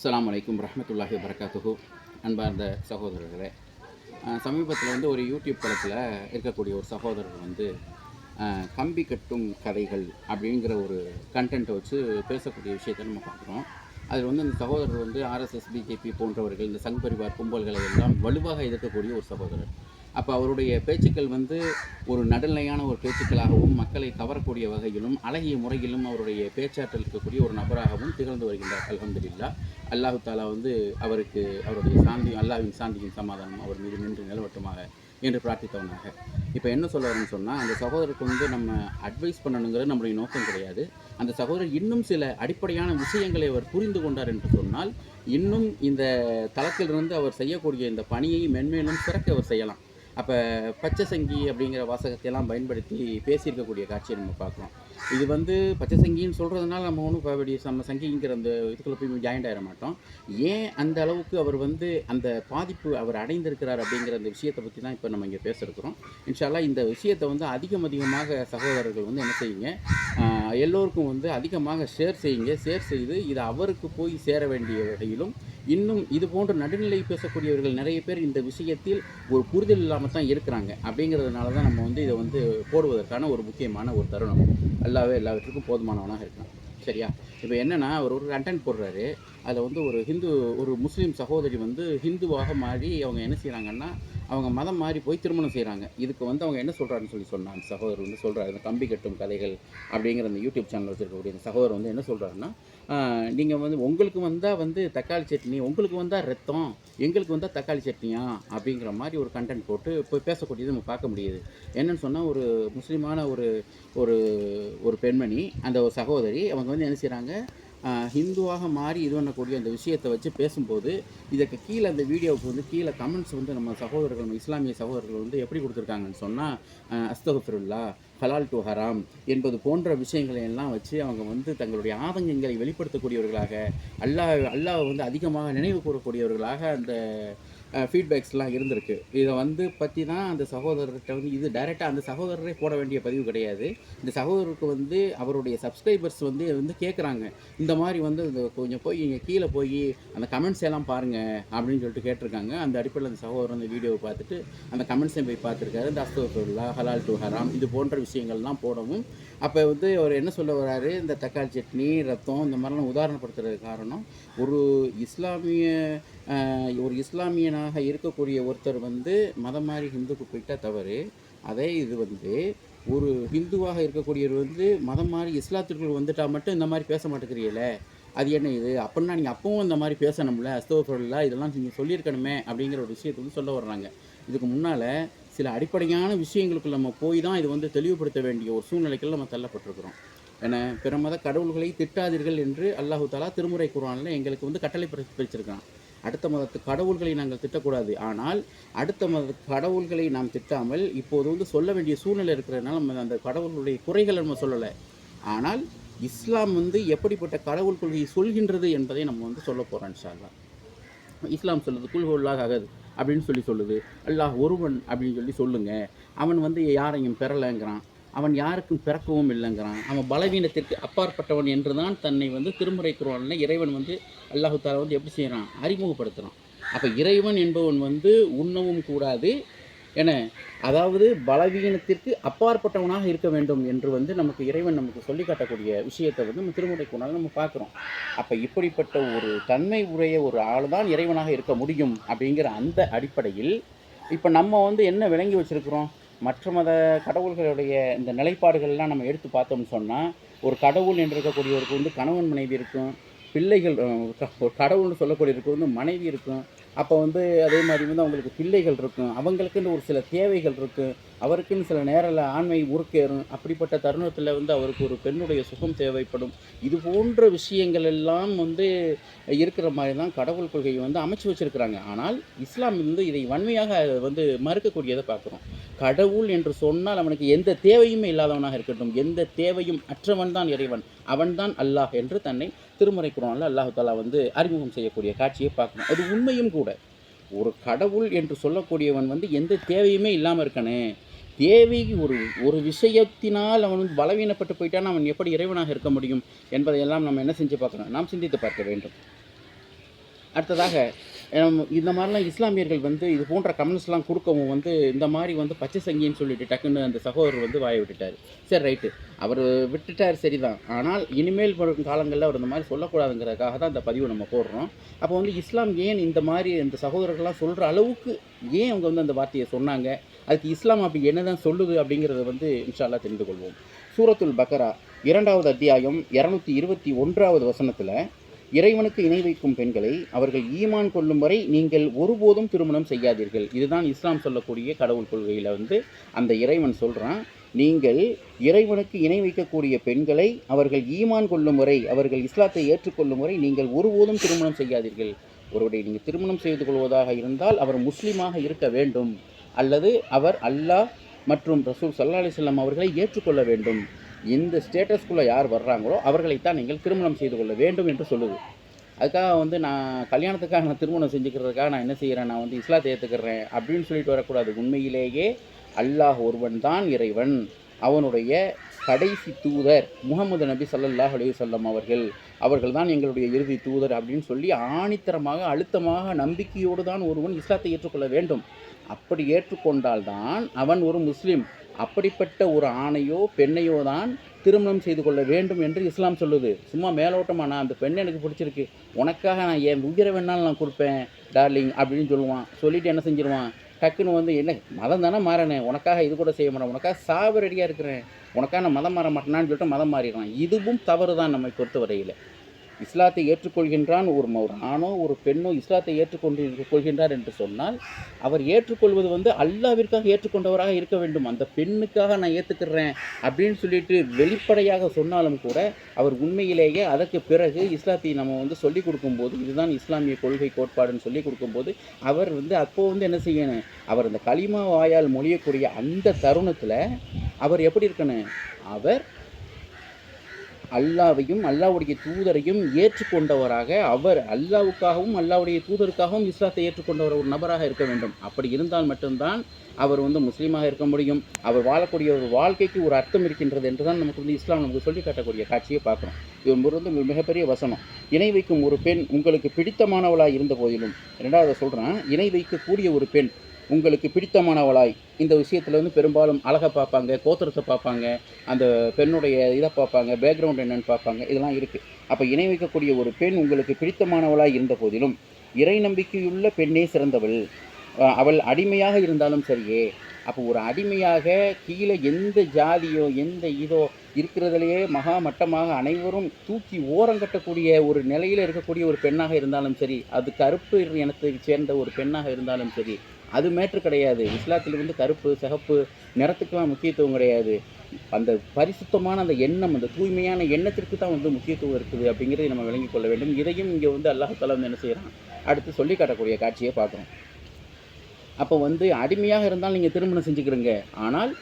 அஸ்லாம் அலைக்கும் ரஹமத்துல்லாஹி வரகாத்துஹு அன்பார்ந்த சகோதரர்களே சமீபத்தில் வந்து ஒரு யூடியூப் தளத்தில் இருக்கக்கூடிய ஒரு சகோதரர் வந்து கம்பி கட்டும் கதைகள் அப்படிங்கிற ஒரு கண்டென்ட்டை வச்சு பேசக்கூடிய விஷயத்தை நம்ம பார்க்குறோம். அதில் வந்து அந்த சகோதரர் வந்து ஆர்எஸ்எஸ் பிஜேபி போன்றவர்கள் இந்த சங் பரிவார் கும்பல்களை எல்லாம் வலுவாக எதிர்க்கக்கூடிய ஒரு சகோதரர். அப்போ அவருடைய பேச்சுக்கள் வந்து ஒரு நடுநிலையான ஒரு பேச்சுக்களாகவும் மக்களை கவரக்கூடிய வகையிலும் அழகிய முறையிலும் அவருடைய பேச்சாற்றல் இருக்கக்கூடிய ஒரு நபராகவும் திகழ்ந்து வருகின்றார். அலமதுல்லா அல்லாஹு தாலா வந்து அவருக்கு அவருடைய சாந்தி அல்லாவின் சாந்தியின் சமாதானம் அவர் மீது நின்று நிலவட்டுமாக என்று பிரார்த்தித்தவனாக. இப்போ என்ன சொல்லுவாருன்னு சொன்னால் அந்த சகோதரருக்கு வந்து நம்ம அட்வைஸ் பண்ணணுங்கிறது நம்மளுடைய நோக்கம் கிடையாது. அந்த சகோதரர் இன்னும் சில அடிப்படையான விஷயங்களை அவர் புரிந்து கொண்டார் என்று சொன்னால் இன்னும் இந்த தளத்திலிருந்து அவர் செய்யக்கூடிய இந்த பணியை மென்மேலும் சிறக்க அவர் செய்யலாம். அப்போ பச்சை சங்கி அப்படிங்கிற வாசகத்தையெல்லாம் பயன்படுத்தி பேசியிருக்கக்கூடிய காட்சியை நம்ம பார்க்குறோம். இது வந்து பச்சை சங்கின்னு சொல்கிறதுனால நம்ம ஒன்றும் அப்படி நம்ம சங்கிங்கிற அந்த இதுக்குள்ளே போய் ஜாயிண்ட் ஆகிட மாட்டோம். ஏன் அந்த அளவுக்கு அவர் வந்து அந்த பாதிப்பு அவர் அடைந்திருக்கிறார் அப்படிங்கிற அந்த விஷயத்தை பற்றி தான் இப்போ நம்ம இங்கே பேசுகிறோம் இன்ஷால்லா இந்த விஷயத்தை வந்து அதிகம் அதிகமாக சகோதரர்கள் வந்து என்ன செய்யுங்க எல்லோருக்கும் வந்து அதிகமாக ஷேர் செய்யுங்க. ஷேர் செய்து இது அவருக்கு போய் சேர வேண்டிய வகையிலும் இன்னும் இது போன்ற நடுநிலை பேசக்கூடியவர்கள் நிறைய பேர் இந்த விஷயத்தில் ஒரு புரிதல் இல்லாமல் தான் இருக்கிறாங்க. அப்படிங்கிறதுனால தான் நம்ம வந்து இதை வந்து போடுவதற்கான ஒரு முக்கியமான ஒரு தருணம். எல்லாவே எல்லாவற்றுக்கும் போதுமானவனாக இருக்கான். சரியா? இப்போ என்னென்னா அவர் ஒரு கண்டென்ட் போடுறாரு. அதில் வந்து ஒரு ஹிந்து ஒரு முஸ்லீம் சகோதரி வந்து ஹிந்துவாக மாறி அவங்க என்ன செய்கிறாங்கன்னா அவங்க மதம் மாறி போய் திருமணம் செய்கிறாங்க இதுக்கு வந்து அவங்க என்ன சொல்கிறாருன்னு சொல்லி சொன்னாங்க சகோதரர் வந்து சொல்கிறாரு இந்த கம்பி கட்டும் கதைகள் அப்படிங்கிற அந்த யூடியூப் சேனல் வச்சுருக்கக்கூடிய அந்த சகோதரர் வந்து என்ன சொல்கிறாருன்னா நீங்கள் வந்து உங்களுக்கு வந்தால் வந்து தக்காளி சட்னி உங்களுக்கு வந்தால் ரத்தம் எங்களுக்கு வந்தால் தக்காளி சட்னியா? அப்படிங்கிற மாதிரி ஒரு கண்டென்ட் போட்டு இப்போ பேசக்கூடியது நம்ம பார்க்க முடியுது. என்னன்னு சொன்னால் ஒரு முஸ்லீமான ஒரு ஒரு ஒரு பெண்மணி அந்த ஒரு சகோதரி அவங்க வந்து என்ன செய்கிறாங்க ஹிந்துவாக மாறி இது பண்ணக்கூடிய அந்த விஷயத்தை வச்சு பேசும்போது இதற்கு கீழே அந்த வீடியோவுக்கு வந்து கீழே கமெண்ட்ஸ் வந்து நம்ம சகோதரர்கள் நம்ம இஸ்லாமிய சகோதரர்கள் வந்து எப்படி கொடுத்துருக்காங்கன்னு சொன்னால் அஸ்தகுஃபிருல்லா ஹலால் டு ஹராம் என்பது போன்ற விஷயங்களை எல்லாம் வச்சு அவங்க வந்து தங்களுடைய ஆதங்கங்களை வெளிப்படுத்தக்கூடியவர்களாக அல்லாஹ் அல்லாஹ் வந்து அதிகமாக நினைவு கூறக்கூடியவர்களாக அந்த ஃபீட்பேக்ஸ்லாம் இருந்திருக்கு. இதை வந்து பற்றி தான் அந்த சகோதரர்கிட்ட வந்து இது டைரெக்டாக அந்த சகோதரரே போட வேண்டிய பதிவு கிடையாது. இந்த சகோதரருக்கு வந்து அவருடைய சப்ஸ்கிரைபர்ஸ் வந்து வந்து கேட்குறாங்க இந்த மாதிரி வந்து இந்த கொஞ்சம் போய் இங்கே கீழே போய் அந்த கமெண்ட்ஸ் எல்லாம் பாருங்கள் அப்படின்னு சொல்லிட்டு கேட்டிருக்காங்க. அந்த அடிப்படையில் அந்த சகோதரர் அந்த வீடியோவை பார்த்துட்டு அந்த கமெண்ட்ஸையும் போய் பார்த்துருக்காரு. இந்த அஸ்தோஃபுல்லா ஹலால் டு ஹராம் இது போன்ற விஷயங்கள்லாம் போடவும் அப்போ வந்து அவர் என்ன சொல்ல வர்றாரு இந்த தக்காளி சட்னி ரத்தம் இந்த மாதிரிலாம் உதாரணப்படுத்துறது காரணம் ஒரு இஸ்லாமிய ஒரு இஸ்லாமியனாக இருக்கக்கூடிய ஒருத்தர் வந்து மதம் மாறி ஹிந்துக்கு போயிட்டால் தவறு. அதே இது வந்து ஒரு ஹிந்துவாக இருக்கக்கூடியவர் வந்து மதம் மாறி இஸ்லாத்திற்குள் வந்துட்டா மட்டும் இந்த மாதிரி பேச மாட்டேங்கிறீங்களே அது என்ன இது? அப்படின்னா நீங்கள் அப்பவும் இந்த மாதிரி பேசணும்ல அஸ்தோஃபுல்லா இதெல்லாம் நீங்கள் சொல்லியிருக்கணுமே அப்படிங்கிற ஒரு விஷயத்தை வந்து சொல்ல வர்றாங்க. இதுக்கு முன்னால் சில அடிப்படையான விஷயங்களுக்கு நம்ம போய் தான் இது வந்து தெளிவுபடுத்த வேண்டிய ஒரு சூழ்நிலைக்குள்ள நம்ம தள்ளப்பட்டிருக்கிறோம். ஏன்னா பிற மத கடவுள்களை திட்டாதீர்கள் என்று அல்லாஹு தாலா திருமுறை குரானில் எங்களுக்கு வந்து கட்டளை பிரிச்சிருக்கான் அடுத்த மதத்து கடவுள்களை நாங்கள் திட்டக்கூடாது. ஆனால் அடுத்த மத கடவுள்களை நாம் திட்டாமல் இப்போது வந்து சொல்ல வேண்டிய சூழ்நிலை இருக்கிறதுனால நம்ம அந்த கடவுளுடைய குறைகளை நம்ம சொல்லலை. ஆனால் இஸ்லாம் வந்து எப்படிப்பட்ட கடவுள் கொள்கையை சொல்கின்றது என்பதை நம்ம வந்து சொல்ல போகிறோம் இன்ஷால்லா இஸ்லாம் சொல்வது குல்ஹுல்லாஹ் ஆகாது. அப்படின்னு சொல்லி சொல்லுது. அல்லாஹ் ஒருவன் அப்படின்னு சொல்லி சொல்லுங்க. அவன் வந்து யாரையும் பெறலைங்கிறான். அவன் யாருக்கும் பிறக்கவும் இல்லைங்கிறான். அவன் பலவீனத்திற்கு அப்பாற்பட்டவன் என்று தான் தன்னை வந்து திருமுறை குருவான இறைவன் வந்து அல்லாஹு தாலா வந்து எப்படி செய்கிறான் அறிமுகப்படுத்துகிறான் அப்போ இறைவன் என்பவன் வந்து உண்ணவும் கூடாது என அதாவது பலவீனத்திற்கு அப்பாற்பட்டவனாக இருக்க வேண்டும் என்று வந்து நமக்கு இறைவன் நமக்கு சொல்லி காட்டக்கூடிய விஷயத்தை வந்து நம்ம திருமுறை குணால் நம்ம பார்க்குறோம். அப்போ இப்படிப்பட்ட ஒரு தன்மை உடைய ஒரு ஆள் தான் இறைவனாக இருக்க முடியும் அப்படிங்கிற அந்த அடிப்படையில் இப்போ நம்ம வந்து என்ன விளங்கி வச்சுருக்கிறோம்? மற்ற மத கடவுள்களுடைய இந்த நிலைப்பாடுகள்லாம் நம்ம எடுத்து பார்த்தோம்னு சொன்னால் ஒரு கடவுள் என்று இருக்கக்கூடியவருக்கு வந்து கணவன் மனைவி இருக்கும் பிள்ளைகள் ஒரு கடவுள்னு சொல்லக்கூடியவருக்கு வந்து மனைவி இருக்கும் அப்போ வந்து அதே மாதிரி வந்து அவங்களுக்கு பிள்ளைகள் இருக்கும். அவங்களுக்குன்னு ஒரு சில தேவைகள் இருக்கும் அவருக்குன்னு சில நேரில் ஆண்மை ஊருக்கேறும் அப்படிப்பட்ட தருணத்தில் வந்து அவருக்கு ஒரு பெண்ணுடைய சுகம் தேவைப்படும். இது போன்ற விஷயங்கள் எல்லாம் வந்து இருக்கிற மாதிரி தான் கடவுள் கொள்கையை வந்து அமைச்சு வச்சிருக்கிறாங்க. ஆனால் இஸ்லாம் வந்து இதை வன்மையாக வந்து மறுக்கக்கூடியதை பார்க்குறோம். கடவுள் என்று சொன்னால் அவனுக்கு எந்த தேவையுமே இல்லாதவனாக இருக்கட்டும். எந்த தேவையும் அற்றவன் தான் இறைவன். அவன்தான் அல்லாஹ் என்று தன்னை திருமறை குரானில் அல்லாஹு தாலா வந்து அறிமுகம் செய்யக்கூடிய காட்சியை பார்க்கணும் அது உண்மையும் கூட. ஒரு கடவுள் என்று சொல்லக்கூடியவன் வந்து எந்த தேவையுமே இல்லாமல் இருக்கானே. தேவைக்கு ஒரு ஒரு விஷயத்தினால் அவன் வந்து பலவீனப்பட்டு போயிட்டான் அவன் எப்படி இறைவனாக இருக்க முடியும் என்பதையெல்லாம் நம்ம என்ன செஞ்சு பார்க்கணும்? நாம் சிந்தித்து பார்க்க வேண்டும். அடுத்ததாக இந்த மாதிரிலாம் இஸ்லாமியர்கள் வந்து இது போன்ற கமெண்ட்ஸ்லாம் கொடுக்கவும் வந்து இந்த மாதிரி வந்து பச்சை சங்கின்னு சொல்லிட்டு டக்குன்னு அந்த சகோதரர் வந்து வாயை விட்டுட்டார். சரி ரைட்டு. அவர் விட்டுட்டார் சரிதான். ஆனால் இனிமேல் வரும் காலங்களில் அவர் இந்த மாதிரி சொல்லக்கூடாதுங்கிறதுக்காக தான் இந்த பதிவு நம்ம போடுறோம். அப்போ வந்து இஸ்லாம் ஏன் இந்த மாதிரி இந்த சகோதரர்கள்லாம் சொல்கிற அளவுக்கு ஏன் அவங்க வந்து அந்த வார்த்தையை சொன்னாங்க? அதுக்கு இஸ்லாம் அப்படி என்ன தான் சொல்லுது அப்படிங்கிறத வந்து இன்ஷால்லா தெரிந்து கொள்வோம் சூரத்துல் பக்கரா இரண்டாவது அத்தியாயம் இரநூத்தி இருபத்தி ஒன்றாவது வசனத்தில் இறைவனுக்கு இணை வைக்கும் பெண்களை அவர்கள் ஈமான் கொள்ளும் வரை நீங்கள் ஒருபோதும் திருமணம் செய்யாதீர்கள். இதுதான் இஸ்லாம் சொல்லக்கூடிய கடவுள் கொள்கையில் வந்து அந்த இறைவன் சொல்கிறான் நீங்கள் இறைவனுக்கு இணை வைக்கக்கூடிய பெண்களை அவர்கள் ஈமான் கொள்ளும் வரை அவர்கள் இஸ்லாத்தை ஏற்றுக்கொள்ளும் வரை நீங்கள் ஒருபோதும் திருமணம் செய்யாதீர்கள். ஒருவரை நீங்கள் திருமணம் செய்து கொள்வதாக இருந்தால் அவர் முஸ்லீமாக இருக்க வேண்டும். அல்லது அவர் அல்லாஹ் மற்றும் ரசூல் சல்லா அலிஸ்லாம் அவர்களை ஏற்றுக்கொள்ள வேண்டும். இந்த ஸ்டேட்டஸ்குள்ளே யார் வர்றாங்களோ அவர்களைத்தான் நீங்கள் திருமணம் செய்து கொள்ள வேண்டும் என்று சொல்லுது. அதுக்காக வந்து நான் கல்யாணத்துக்காக நான் திருமணம் செஞ்சுக்கிறதுக்காக நான் என்ன செய்கிறேன் நான் வந்து இஸ்லாத்தை ஏற்றுக்கிறேன் அப்படின்னு சொல்லிட்டு வரக்கூடாது. உண்மையிலேயே அல்லாஹ் ஒருவன் தான் இறைவன். அவனுடைய கடைசி தூதர் முகமது நபி சல்லாஹ் அலி சொல்லம் அவர்கள். அவர்கள் தான் எங்களுடைய இறுதி தூதர் அப்படின்னு சொல்லி ஆணித்தரமாக அழுத்தமாக நம்பிக்கையோடு தான் ஒருவன் இஸ்லாத்தை ஏற்றுக்கொள்ள வேண்டும். அப்படி ஏற்றுக்கொண்டால்தான் அவன் ஒரு முஸ்லீம். அப்படிப்பட்ட ஒரு ஆணையோ பெண்ணையோ தான் திருமணம் செய்து கொள்ள வேண்டும் என்று இஸ்லாம் சொல்லுது. சும்மா மேலோட்டமா நான் அந்த பெண் எனக்கு பிடிச்சிருக்கு. உனக்காக நான் என் உயிரை வேணாலும் நான் கொடுப்பேன் டார்லிங் அப்படின்னு சொல்லுவான். சொல்லிட்டு என்ன செஞ்சிருவான்? டக்குன்னு வந்து என்ன மதம் தானே மாறினேன் உனக்காக இது கூட செய்ய மாட்டேன். உனக்காக சாவு ரெடியாக இருக்கிறேன். உனக்காக நான் மதம் மாற மாட்டேனான்னு சொல்லிட்டு மதம் மாறிடுறான். இதுவும் தவறு தான் நம்மை பொறுத்தவரையில். இஸ்லாத்தை ஏற்றுக்கொள்கின்றான் ஒரு ஒரு ஆணோ ஒரு பெண்ணோ இஸ்லாத்தை ஏற்றுக்கொண்டு கொள்கின்றார் என்று சொன்னால் அவர் ஏற்றுக்கொள்வது வந்து அல்லாவிற்காக ஏற்றுக்கொண்டவராக இருக்க வேண்டும். அந்த பெண்ணுக்காக நான் ஏற்றுக்கிறேன் அப்படின்னு சொல்லிட்டு வெளிப்படையாக சொன்னாலும் கூட அவர் உண்மையிலேயே அதற்கு பிறகு இஸ்லாத்தை நம்ம வந்து சொல்லிக் கொடுக்கும்போது இதுதான் இஸ்லாமிய கொள்கை கோட்பாடுன்னு சொல்லிக் கொடுக்கும்போது அவர் வந்து அப்போ வந்து என்ன செய்யணும்? அவர் அந்த களிமா வாயால் மொழியக்கூடிய அந்த தருணத்தில் அவர் எப்படி இருக்கணும்? அவர் அல்லாவையும் அல்லாவுடைய தூதரையும் ஏற்றுக்கொண்டவராக அவர் அல்லாவுக்காகவும் அல்லாவுடைய தூதருக்காகவும் இஸ்லாத்தை ஏற்றுக்கொண்டவர் ஒரு நபராக இருக்க வேண்டும். அப்படி இருந்தால் மட்டும்தான் அவர் வந்து முஸ்லீமாக இருக்க முடியும். அவர் வாழக்கூடிய ஒரு வாழ்க்கைக்கு ஒரு அர்த்தம் இருக்கின்றது என்று தான் நமக்கு வந்து இஸ்லாம் நமக்கு சொல்லி காட்டக்கூடிய காட்சியை பார்க்குறோம். இது ஒரு வந்து மிகப்பெரிய வசனம். இணை வைக்கும் ஒரு பெண் உங்களுக்கு பிடித்தமானவளாக இருந்த போதிலும் ரெண்டாவது சொல்கிறேன் இணை வைக்கக்கூடிய ஒரு பெண் உங்களுக்கு பிடித்தமானவளாய். இந்த விஷயத்தில் வந்து பெரும்பாலும் அழகை பார்ப்பாங்க கோத்திரத்தை பார்ப்பாங்க அந்த பெண்ணுடைய இதை பார்ப்பாங்க பேக்ரவுண்ட் என்னன்னு பார்ப்பாங்க இதெல்லாம் இருக்குது அப்போ இணை வைக்கக்கூடிய ஒரு பெண் உங்களுக்கு பிடித்தமானவளாய் இருந்த போதிலும் இறை நம்பிக்கையுள்ள பெண்ணே சிறந்தவள். அவள் அடிமையாக இருந்தாலும் சரியே அப்போ ஒரு அடிமையாக கீழே எந்த ஜாதியோ எந்த இதோ இருக்கிறதுலையே மகா மட்டமாக அனைவரும் தூக்கி ஓரங்கட்டக்கூடிய ஒரு நிலையில் இருக்கக்கூடிய ஒரு பெண்ணாக இருந்தாலும் சரி அது கருப்பு இனத்தை சேர்ந்த ஒரு பெண்ணாக இருந்தாலும் சரி அது மேட்ரு கிடையாது. இஸ்லாத்தில் வந்து கருப்பு சிகப்பு நிறத்துக்கெல்லாம் முக்கியத்துவம் கிடையாது. அந்த பரிசுத்தமான அந்த எண்ணம் அந்த தூய்மையான எண்ணத்திற்கு தான் வந்து முக்கியத்துவம் இருக்குது அப்படிங்கிறதை நம்ம விளங்கிக் கொள்ள வேண்டும். இதையும் இங்கே வந்து அல்லாஹால வந்து என்ன செய்கிறான் அடுத்து சொல்லி காட்டக்கூடிய காட்சியை பார்க்குறோம். அப்போ வந்து அடிமையாக இருந்தால் நீங்கள் திருமணம் செஞ்சுக்கிறீங்க ஆனால்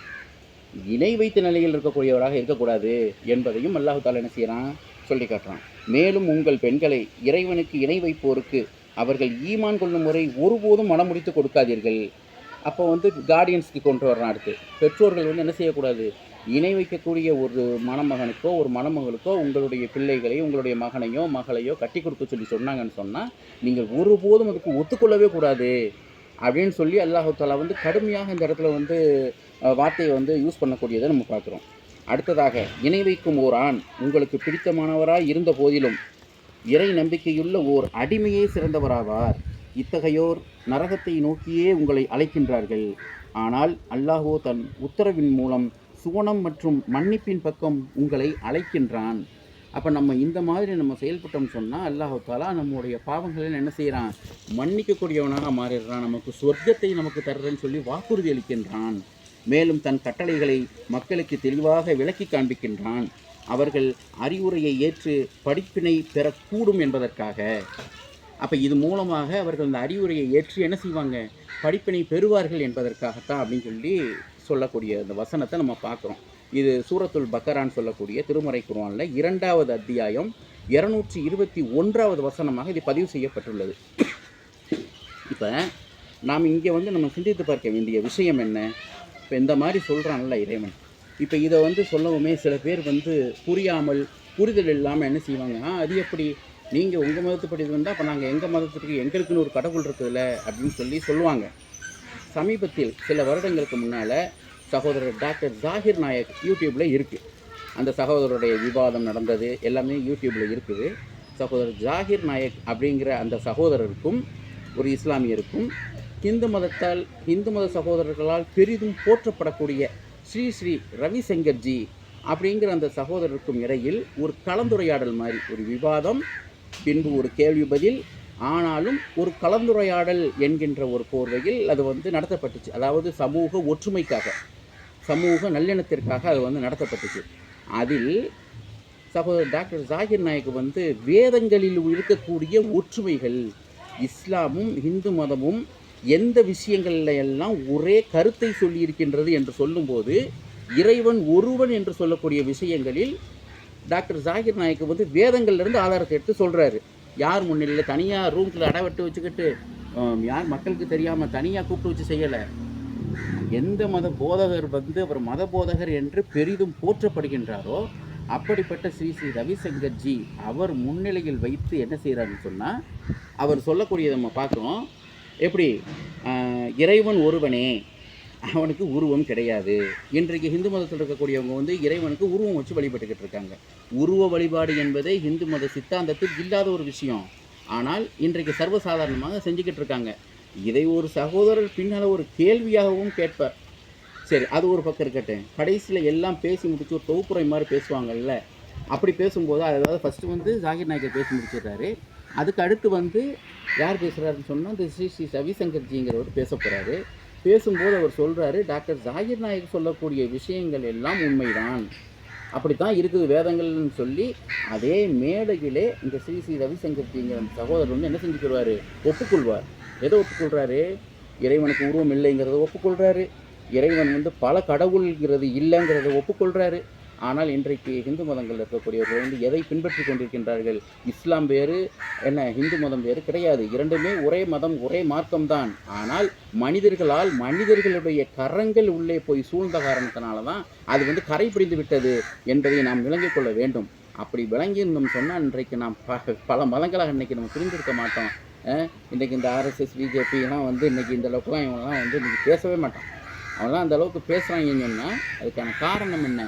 இணை வைத்த நிலையில் இருக்கக்கூடியவராக இருக்கக்கூடாது என்பதையும் அல்லாஹு தாலா என்ன செய்கிறான் சொல்லி காட்டுறான். மேலும் உங்கள் பெண்களை இறைவனுக்கு இணை வைப்போருக்கு அவர்கள் ஈமான் கொள்ளும் முறை ஒருபோதும் மனமுடித்து கொடுக்காதீர்கள். அப்போ வந்து கார்டியன்ஸ்க்கு கொண்டு வரணும் அடுத்து. பெற்றோர்கள் வந்து என்ன செய்யக்கூடாது? இணை வைக்கக்கூடிய ஒரு மணமகனுக்கோ ஒரு மணமகளுக்கோ உங்களுடைய பிள்ளைகளையும் உங்களுடைய மகனையோ மகளையோ கட்டி கொடுக்க சொல்லி சொன்னாங்கன்னு சொன்னால் நீங்கள் ஒருபோதும் அதுக்கு ஒத்துக்கொள்ளவே கூடாது. அப்படின்னு சொல்லி அல்லாஹாலா வந்து கடுமையாக இந்த இடத்துல வந்து வார்த்தையை வந்து யூஸ் பண்ணக்கூடியதை நம்ம பார்க்குறோம். அடுத்ததாக இணை வைக்கும் ஓர் ஆண் உங்களுக்கு பிடித்தமானவராக இருந்த போதிலும் இறை நம்பிக்கையுள்ள ஓர் அடிமையே சிறந்தவராவார். இத்தகையோர் நரகத்தை நோக்கியே உங்களை அழைக்கின்றார்கள். ஆனால் அல்லாஹோ தன் உத்தரவின் மூலம் சுவனம் மற்றும் மன்னிப்பின் பக்கம் உங்களை அழைக்கின்றான். அப்போ நம்ம இந்த மாதிரி நம்ம செயல்பட்டோம்னு சொன்னால் அல்லாஹு தாலா நம்முடைய பாவங்களை என்ன செய்கிறான் மன்னிக்கக்கூடியவனாக மாறிடுறான். நமக்கு சொர்க்கத்தை நமக்கு தர்றேன்னு சொல்லி வாக்குறுதி அளிக்கின்றான். மேலும் தன் கட்டளைகளை மக்களுக்கு தெளிவாக விளக்கி காண்பிக்கின்றான். அவர்கள் அறிவுரையை ஏற்று படிப்பினை பெறக்கூடும் என்பதற்காக. அப்போ இது மூலமாக அவர்கள் அந்த அறிவுரையை ஏற்று என்ன செய்வாங்க? படிப்பினை பெறுவார்கள் என்பதற்காகத்தான் அப்படின்னு சொல்லி சொல்லக்கூடிய அந்த வசனத்தை நம்ம பார்க்குறோம். இது சூரத்துல் பக்கரான் சொல்லக்கூடிய திருமறை குருவானில் இரண்டாவது அத்தியாயம் இருநூற்றி இருபத்தி ஒன்றாவது வசனமாக இது பதிவு செய்யப்பட்டுள்ளது. இப்போ நாம் இங்கே வந்து நம்ம சிந்தித்து பார்க்க வேண்டிய விஷயம் என்ன? இப்போ இந்த மாதிரி சொல்கிறான்ல இறைவன். இப்போ இதை வந்து சொல்லவுமே சில பேர் வந்து புரியாமல் புரிதல் இல்லாமல் என்ன செய்வாங்க அது எப்படி? நீங்கள் உங்கள் மதத்துப்படி இது வந்தால் அப்போ நாங்கள் எங்கள் மதத்துக்கு எங்களுக்குன்னு ஒரு கடவுள் இருக்குதுல்ல அப்படின்னு சொல்லி சொல்லுவாங்க. சமீபத்தில் சில வருடங்களுக்கு முன்னால் சகோதரர் டாக்டர் ஜாகிர் நாயக் யூடியூப்பில் இருக்குது அந்த சகோதரருடைய விவாதம் நடந்தது எல்லாமே யூடியூப்பில் இருக்குது. சகோதரர் ஜாகிர் நாயக் அப்படிங்கிற அந்த சகோதரருக்கும் ஒரு இஸ்லாமியருக்கும் இந்து மதத்தால் இந்து மத சகோதரர்களால் பெரிதும் போற்றப்படக்கூடிய ஸ்ரீ ஸ்ரீ ரவிசங்கர்ஜி அப்படிங்கிற அந்த சகோதரருக்கும் இடையில் ஒரு கலந்துரையாடல் மாதிரி ஒரு விவாதம் பின்பு ஒரு கேள்வி பதில் ஆனாலும் ஒரு கலந்துரையாடல் என்கின்ற ஒரு போர்வையில் அது வந்து நடத்தப்பட்டுச்சு. அதாவது சமூக ஒற்றுமைக்காக சமூக நல்லெண்ணத்திற்காக அது வந்து நடத்தப்பட்டுச்சு. அதில் சகோதரர் டாக்டர் ஜாகிர் நாயக் வந்து வேதங்களில் இருக்கக்கூடிய ஒற்றுமைகள் இஸ்லாமும் இந்து மதமும் எந்த விஷயங்கள்ல எல்லாம் ஒரே கருத்தை சொல்லியிருக்கின்றது என்று சொல்லும்போது இறைவன் ஒருவன் என்று சொல்லக்கூடிய விஷயங்களில் டாக்டர் ஜாகிர் நாயக்கு வந்து வேதங்கள்லேருந்து ஆதாரத்தை எடுத்து சொல்கிறாரு யார் முன்னிலையில் தனியாக ரூம்குள்ள அடவெட்டு வச்சுக்கிட்டு யார் மக்களுக்கு தெரியாமல் தனியாக கூப்பிட்டு வச்சு செய்யலை? எந்த மத போதகர் வந்து அவர் மத போதகர் என்று பெரிதும் போற்றப்படுகின்றாரோ அப்படிப்பட்ட ஸ்ரீ ஸ்ரீ ரவிசங்கர்ஜி அவர் முன்னிலையில் வைத்து என்ன செய்கிறாருன்னு சொன்னால் அவர் சொல்லக்கூடியதை நம்ம பார்க்குறோம். எப்படி? இறைவன் ஒருவனே அவனுக்கு உருவம் கிடையாது. இன்றைக்கு ஹிந்து மதத்தில் இருக்கக்கூடியவங்க வந்து இறைவனுக்கு உருவம் வச்சு வழிபட்டுக்கிட்டு இருக்காங்க. உருவ வழிபாடு என்பதே ஹிந்து மத சித்தாந்தத்தில் இல்லாத ஒரு விஷயம். ஆனால் இன்றைக்கு சர்வசாதாரணமாக செஞ்சுக்கிட்டு இருக்காங்க. இதை ஒரு சகோதரர் பின்னால் ஒரு கேள்வியாகவும் கேட்பார். சரி அது ஒரு பக்கம் இருக்கட்டும். கடைசியில் எல்லாம் பேசி முடிச்சு ஒரு தொகுப்புரை மாதிரி பேசுவாங்கல்ல? அப்படி பேசும்போது அதாவது ஃபஸ்ட்டு வந்து ஜாகிர் நாயக்கர் பேசி முடிச்சிடுறாரு. அதுக்கு அடுத்து வந்து யார் பேசுகிறாருன்னு சொன்னால் இந்த ஸ்ரீ ஸ்ரீ ரவிசங்கர்ஜிங்கிறவர் பேச போகிறாரு பேசும்போது அவர் சொல்கிறாரு டாக்டர் ஜாகிர் நாயக் சொல்லக்கூடிய விஷயங்கள் எல்லாம் உண்மைதான். அப்படித்தான் இருக்குது வேதங்கள்னு சொல்லி அதே மேடையிலே இந்த ஸ்ரீ ஸ்ரீ ரவிசங்கர்ஜிங்கிற அந்த சகோதரர் வந்து என்ன செஞ்சுக்கிடுவார்? ஒப்புக்கொள்வார். எதை ஒப்புக்கொள்கிறாரு இறைவனுக்கு உருவம் இல்லைங்கிறத ஒப்புக்கொள்கிறாரு இறைவன் வந்து பல கடவுள்ங்கிறது இல்லைங்கிறத ஒப்புக்கொள்கிறாரு ஆனால் இன்றைக்கு இந்து மதங்களில் இருக்கக்கூடியவர்கள் வந்து எதை பின்பற்றி கொண்டிருக்கின்றார்கள்? இஸ்லாம் வேறு என்ன இந்து மதம் வேறு கிடையாது. இரண்டுமே ஒரே மதம் ஒரே மார்க்கம்தான். ஆனால் மனிதர்களால் மனிதர்களுடைய கரங்கள் உள்ளே போய் சூழ்ந்த காரணத்தினால தான் அது வந்து கரை பிடிந்து விட்டது என்பதை நாம் விளங்கிக் கொள்ள வேண்டும். அப்படி விளங்கியிருந்தோம் சொன்னால் இன்றைக்கு நாம் ப பல மதங்களாக இன்றைக்கி நம்ம பிரிந்திருக்க மாட்டோம். இன்றைக்கி இந்த ஆர்எஸ்எஸ் பிஜேபிலாம் வந்து இன்றைக்கி இந்த அளவுக்குலாம் இவங்கெல்லாம் வந்து இன்றைக்கி பேசவே மாட்டான். அவன்லாம் அந்த அளவுக்கு பேசுகிறாங்கன்னு சொன்னால் அதுக்கான காரணம் என்ன?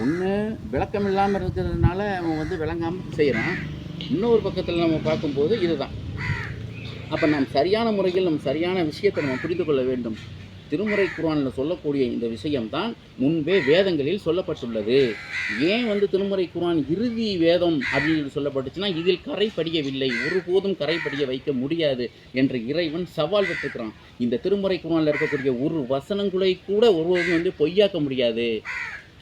ஒன்று விளக்கம் இல்லாமல் இருக்கிறதுனால அவன் வந்து விளங்காமல் செய்கிறான் இன்னொரு பக்கத்தில் நம்ம பார்க்கும்போது இதுதான். அப்போ நாம் சரியான முறையில் நம் சரியான விஷயத்தை நம்ம புரிந்து கொள்ள வேண்டும். திருமுறை குரானில் சொல்லக்கூடிய இந்த விஷயம்தான் முன்பே வேதங்களில் சொல்லப்பட்டுள்ளது. ஏன் வந்து திருமுறை குரான் இறுதி வேதம் அப்படின்னு சொல்லப்பட்டுச்சுன்னா இதில் கரை படியவில்லை. ஒருபோதும் கரை படிய வைக்க முடியாது என்று இறைவன் சவால் விட்டுக்கிறான். இந்த திருமுறை குரானில் இருக்கக்கூடிய ஒரு வசனங்களை கூட ஒருவரும் வந்து பொய்யாக்க முடியாது.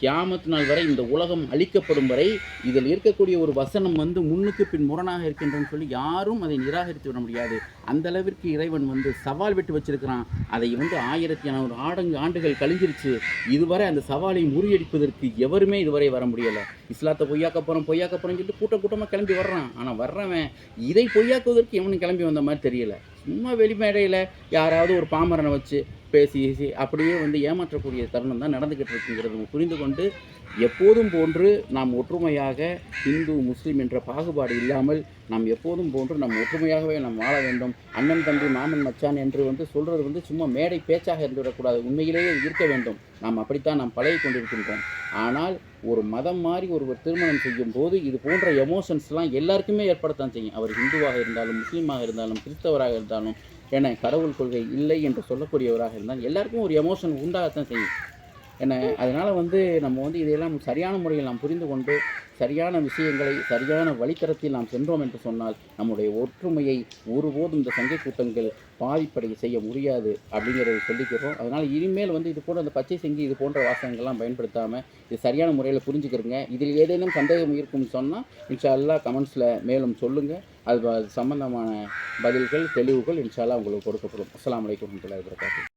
கியாமத் நாள் வரை இந்த உலகம் அழிக்கப்படும் வரை இதில் இருக்கக்கூடிய ஒரு வசனம் வந்து முன்னுக்கு பின் முரணாக இருக்கின்றன்னு சொல்லி யாரும் அதை நிராகரித்து விட முடியாது. அந்த அளவிற்கு இறைவன் வந்து சவால் விட்டு வச்சிருக்கிறான். அதை வந்து ஆயிரத்தி நானூறு ஆடங்கு ஆண்டுகள் கழிஞ்சிருச்சு. இதுவரை அந்த சவாலை முறியடிப்பதற்கு எவருமே இதுவரை வர முடியலை. இஸ்லாத்தை பொய்யாக்க போகிறோம் பொய்யாக்க போகிறோம்னு சொல்லிட்டு கூட்டம் கூட்டமாக கிளம்பி வர்றான். ஆனால் வர்றவன் இதை பொய்யாக்குவதற்கு எவனும் கிளம்பி வந்த மாதிரி தெரியல. சும்மா வெளிமேடையில் யாராவது ஒரு பாமரனை வச்சு பேசி அப்படியே வந்து ஏமாற்றக்கூடிய தருணம் தான் நடந்துக்கிட்டு இருக்குங்கிறது புரிந்து கொண்டு எப்போதும் போன்று நாம் ஒற்றுமையாக இந்து முஸ்லீம் என்ற பாகுபாடு இல்லாமல் நாம் எப்போதும் போன்று நாம் ஒற்றுமையாகவே நாம் வாழ வேண்டும். அண்ணன் தம்பி மாமன் மச்சான் என்று வந்து சொல்கிறது வந்து சும்மா மேடை பேச்சாக இருந்துவிடக்கூடாது. உண்மையிலேயே இருக்க வேண்டும். நாம் அப்படித்தான் நாம் பழகி கொண்டிருக்கின்றோம். ஆனால் ஒரு மதம் மாதிரி ஒருவர் திருமணம் செய்யும் போது இது போன்ற எமோஷன்ஸ்லாம் எல்லாருக்குமே ஏற்படத்தான் செய்யும். அவர் இந்துவாக இருந்தாலும் முஸ்லீமாக இருந்தாலும் கிறிஸ்தவராக இருந்தாலும் ஏன்னா கடவுள் கொள்கை இல்லை என்று சொல்லக்கூடியவராக இருந்தால் எல்லாருக்கும் ஒரு எமோஷன் உண்டாகத்தான் செய்யும். என்ன அதனால் வந்து நம்ம வந்து இதையெல்லாம் சரியான முறையில் நாம் புரிந்து கொண்டு சரியான விஷயங்களை சரியான வழித்தரத்தில் நாம் சென்றோம் என்று சொன்னால் நம்முடைய ஒற்றுமையை ஒருபோதும் இந்த சங்கை கூட்டங்கள் பாதிப்படைய செய்ய முடியாது அப்படிங்கிறத சொல்லிக்கிறோம். அதனால் இனிமேல் வந்து இது போன்ற அந்த பச்சை செங்கி இது போன்ற வாசகங்கள்லாம் பயன்படுத்தாமல் இது சரியான முறையில் புரிஞ்சுக்கிறோங்க இதில் ஏதேனும் சந்தேகம் இருக்கும்னு சொன்னால் இன்ஷா அல்லாஹ் கமெண்ட்ஸில் மேலும் சொல்லுங்கள் அது சம்பந்தமான பதில்கள் தெளிவுகள் இன்ஷாலாக உங்களுக்கு கொடுக்கப்படும். அஸ்லாம் வலைக்கம் வரஹ்மத்துல்லாஹி வபரகாத்துஹு.